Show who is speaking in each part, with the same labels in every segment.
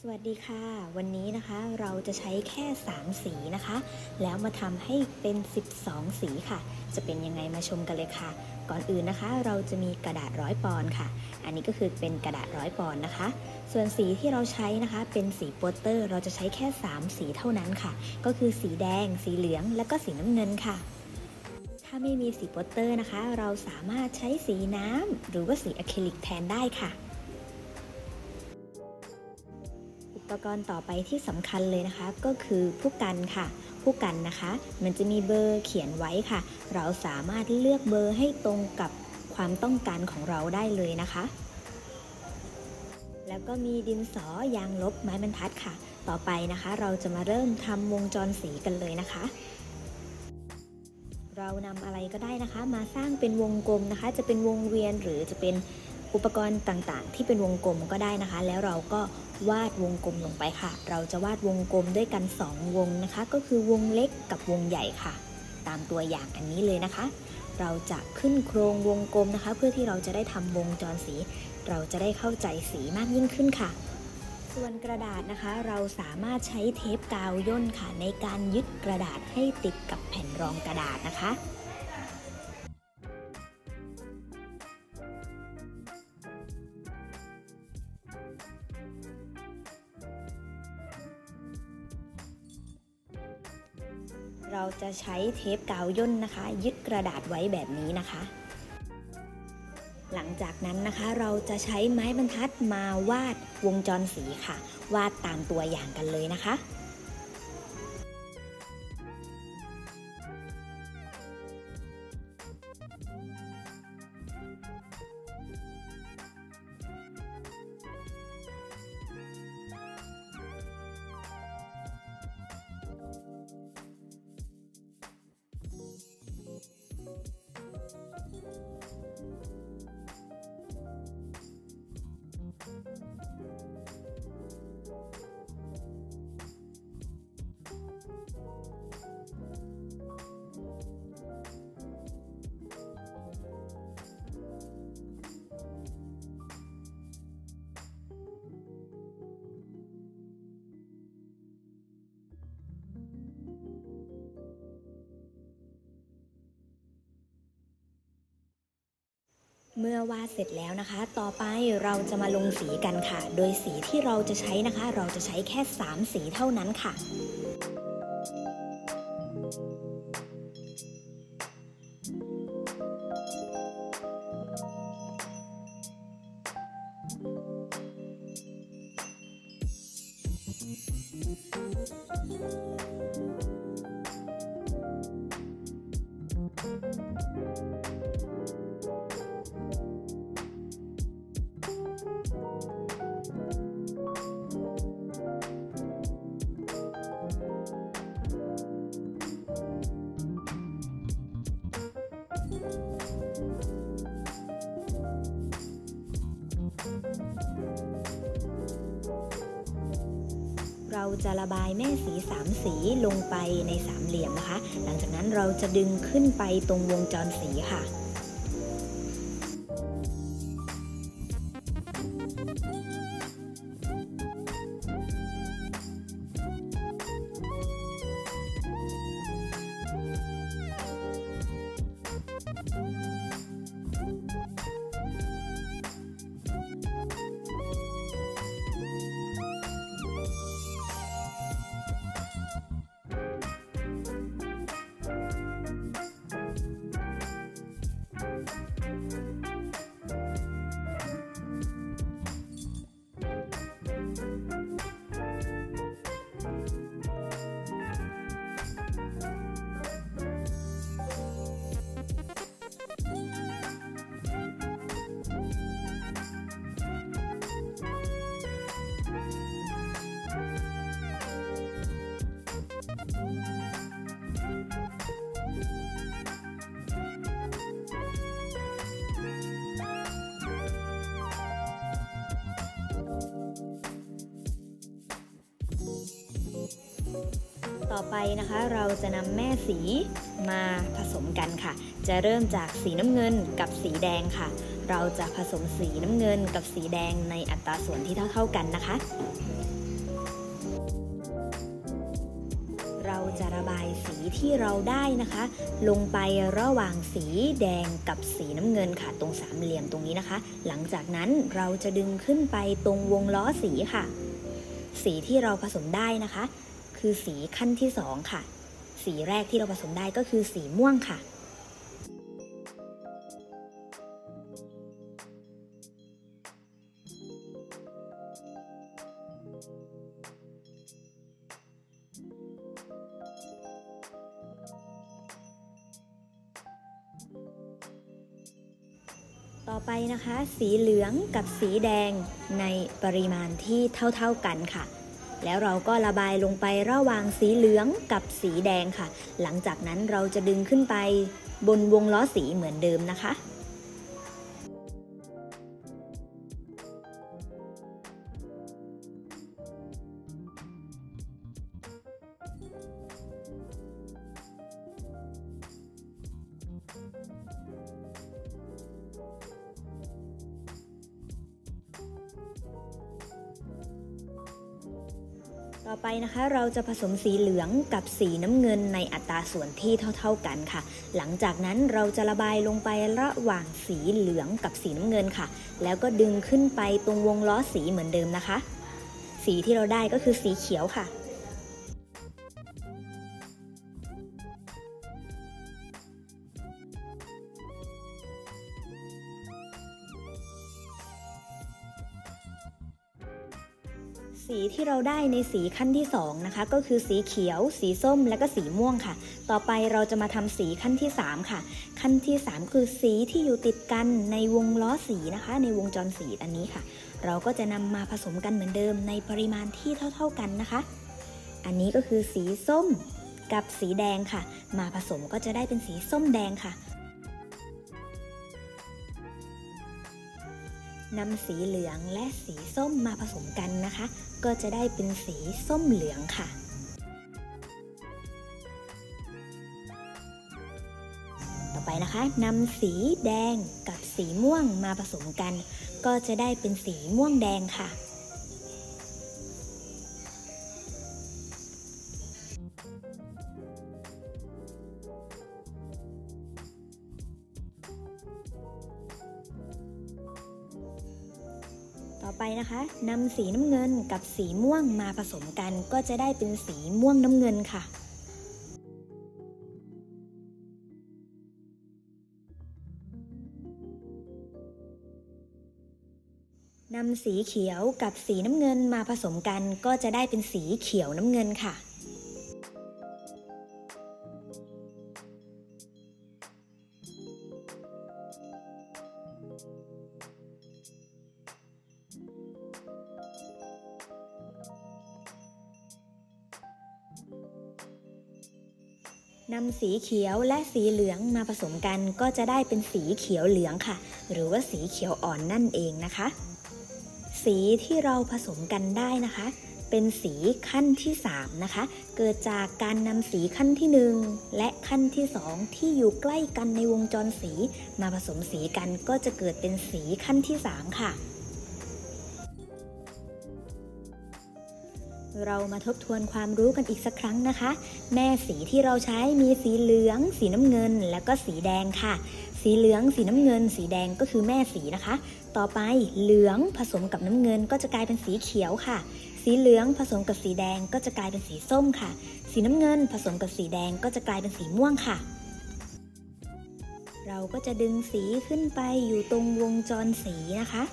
Speaker 1: สวัสดีค่ะ วันนี้นะคะเราจะใช้แค่ 3 สีนะคะ แล้วมาทำให้เป็น 12 สีค่ะ จะเป็นยังไงมาชมกันเลยค่ะ ก่อนอื่นนะคะ เราจะมีกระดาษร้อยปอนค่ะ อันนี้ก็คือเป็นกระดาษร้อยปอนนะคะ ส่วนสีที่เราใช้นะคะ เป็นสีโปสเตอร์ เราจะใช้แค่ 3 สีเท่านั้นค่ะ ก็คือสีแดง สีเหลือง และก็สีน้ำเงินค่ะถ้าไม่มีสีโปสเตอร์นะคะ เราสามารถใช้สีน้ำหรือว่าสีอะคริลิกแทนได้ค่ะ อุปกรณ์ต่อไปที่สำคัญเลยนะคะก็คือผู้กันค่ะ ผู้กันนะคะ มันจะมีเบอร์เขียนไว้ค่ะ เราสามารถเลือกเบอร์ให้ตรงกับความต้องการของเราได้เลยนะคะ แล้วก็มีดินสอยางลบไม้บรรทัดค่ะ ต่อไปนะคะ เราจะมาเริ่มทำวงจรสีกันเลยนะคะ เรานำอะไรก็ได้นะคะ มาสร้างเป็นวงกลมนะคะ จะเป็นวงเวียนหรือจะเป็น อุปกรณ์ต่างๆ ที่เป็นวงกลมก็ได้นะคะ แล้วเราก็วาดวงกลมลงไปค่ะ เราจะวาดวงกลมด้วยกัน 2 วงนะคะ ก็คือวงเล็กกับวงใหญ่ค่ะ ตามตัวอย่างอันนี้เลยนะคะ เราจะขึ้นโครงวงกลมนะคะ เพื่อที่เราจะได้ทำวงจรสี เราจะได้เข้าใจสีมากยิ่งขึ้นค่ะ ส่วนกระดาษนะคะ เราสามารถใช้เทปกาวย่นค่ะ ในการยึดกระดาษให้ติดกับแผ่นรองกระดาษนะคะ เราจะใช้เทปกาวย่นนะคะ ยึดกระดาษไว้แบบนี้นะคะ หลังจากนั้นนะคะเราจะใช้ไม้บรรทัดมาวาดวงจรสีค่ะ วาดตามตัวอย่างกันเลยนะคะ เมื่อวาดเสร็จแล้วนะคะ ต่อไปเราจะมาลงสีกันค่ะ โดยสีที่เราจะใช้นะคะ เราจะใช้แค่ 3 สีเท่านั้นค่ะ จะระบายแม่สีสามสีลงไปในสามเหลี่ยมนะคะ หลังจากนั้นเราจะดึงขึ้นไปตรงวงจรสีค่ะ ต่อไปนะคะเราจะนำแม่สีมาผสมกันค่ะ จะเริ่มจากสีน้ำเงินกับสีแดงค่ะ เราจะผสมสีน้ำเงินกับสีแดงในอัตราส่วนที่เท่าเท่ากันนะคะ เราจะระบายสีที่เราได้นะคะ ลงไประหว่างสีแดงกับสีน้ำเงินค่ะ ตรงสามเหลี่ยมตรงนี้นะคะ หลังจากนั้นเราจะดึงขึ้นไปตรงวงล้อสีค่ะ สีที่เราผสมได้นะคะ คือสีขั้นที่สองค่ะ สีแรกที่เราผสมได้ก็คือสีม่วงค่ะ ต่อไปนะคะ สีเหลืองกับสีแดงในปริมาณที่เท่าๆกันค่ะ แล้วเราก็ระบายลงไประหว่างสีเหลืองกับสีแดงค่ะ หลังจากนั้นเราจะดึงขึ้นไปบนวงล้อสีเหมือนเดิมนะคะ ต่อไปนะคะเราจะผสมสีเหลืองกับสีน้ำเงินในอัตราส่วนที่เท่า ๆกันค่ะ หลังจากนั้นเราจะระบายลงไประหว่างสีเหลืองกับสีน้ำเงินค่ะ แล้วก็ดึงขึ้นไปตรงวงล้อสีเหมือนเดิมนะคะ สีที่เราได้ก็คือสีเขียวค่ะ สีที่เราได้ในสีขั้นที่2นะคะก็คือสีเขียว สีส้มและก็สีม่วงค่ะ ต่อไปเราจะมาทำสีขั้นที่ 3 ค่ะ ขั้นที่ 3 คือสีที่อยู่ติดกันในวงล้อสีนะคะ ในวงจรสีอันนี้ค่ะ เราก็จะนำมาผสมกันเหมือนเดิมในปริมาณที่เท่า ๆกันนะคะ อันนี้ก็คือสีส้มกับสีแดงค่ะ มาผสมก็จะได้เป็นสีส้มแดงค่ะนำสีเหลืองและสีส้มมาผสมกันนะคะ ก็จะได้เป็นสีส้มเหลืองค่ะ ต่อไปนะคะนำสีแดงกับสีม่วงมาผสมกัน ก็จะได้เป็นสีม่วงแดงค่ะ ต่อไปนะคะนำสีน้ำเงินกับสีม่วงมาผสมกันก็จะได้เป็นสีม่วงน้ำเงินค่ะ นำสีเขียวกับสีน้ำเงินมาผสมกันก็จะได้เป็นสีเขียวน้ำเงินค่ะ นำสีเขียวและสีเหลืองมาผสมกันก็จะได้เป็นสีเขียวเหลืองค่ะ หรือว่าสีเขียวอ่อนนั่นเองนะคะ สีที่เราผสมกันได้นะคะ เป็นสีขั้นที่ 3 นะคะ เกิดจากการนำสีขั้นที่ 1 และขั้นที่ 2 ที่อยู่ใกล้กันในวงจรสี มาผสมสีกันก็จะเกิดเป็นสีขั้นที่ 3 ค่ะ เรามาทบทวนความรู้กันอีกสักครั้งนะคะ แม่สีที่เราใช้มีสีเหลือง สีน้ำเงิน แล้วก็สีแดงค่ะ สีเหลือง สีน้ำเงิน สีแดงก็คือแม่สีนะคะ ต่อไปเหลืองผสมกับน้ำเงิน ก็จะกลายเป็นสีเขียวค่ะ สีเหลืองผสมกับสีแดงก็จะกลายเป็นสีส้มค่ะ สีน้ำเงินผสมกับสีแดงก็จะกลายเป็นสีม่วงค่ะเราก็จะดึงสีขึ้นไปอยู่ตรงวงจรสีนะคะ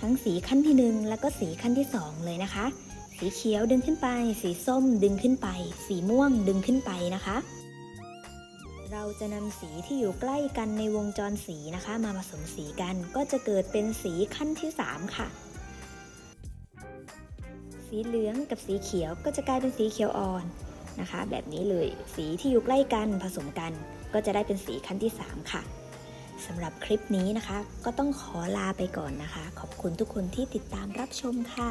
Speaker 1: ทั้งสีขั้นที่หนึ่งแล้วก็สีขั้นที่สองเลยนะคะ สีเขียวดึงขึ้นไป สีส้มดึงขึ้นไป สีม่วงดึงขึ้นไปนะคะ เราจะนำสีที่อยู่ใกล้กันในวงจรสีนะคะ มาผสมสีกันก็จะเกิดเป็นสีขั้นที่ 3 ค่ะ สีเหลืองกับสีเขียวก็จะกลายเป็นสีเขียวอ่อนนะคะ แบบนี้เลยสีที่อยู่ใกล้กันผสมกันก็จะได้เป็นสีขั้นที่ 3 ค่ะสำหรับคลิปนี้นะคะ ก็ต้องขอลาไปก่อนนะคะ ขอบคุณทุกคนที่ติดตามรับชมค่ะ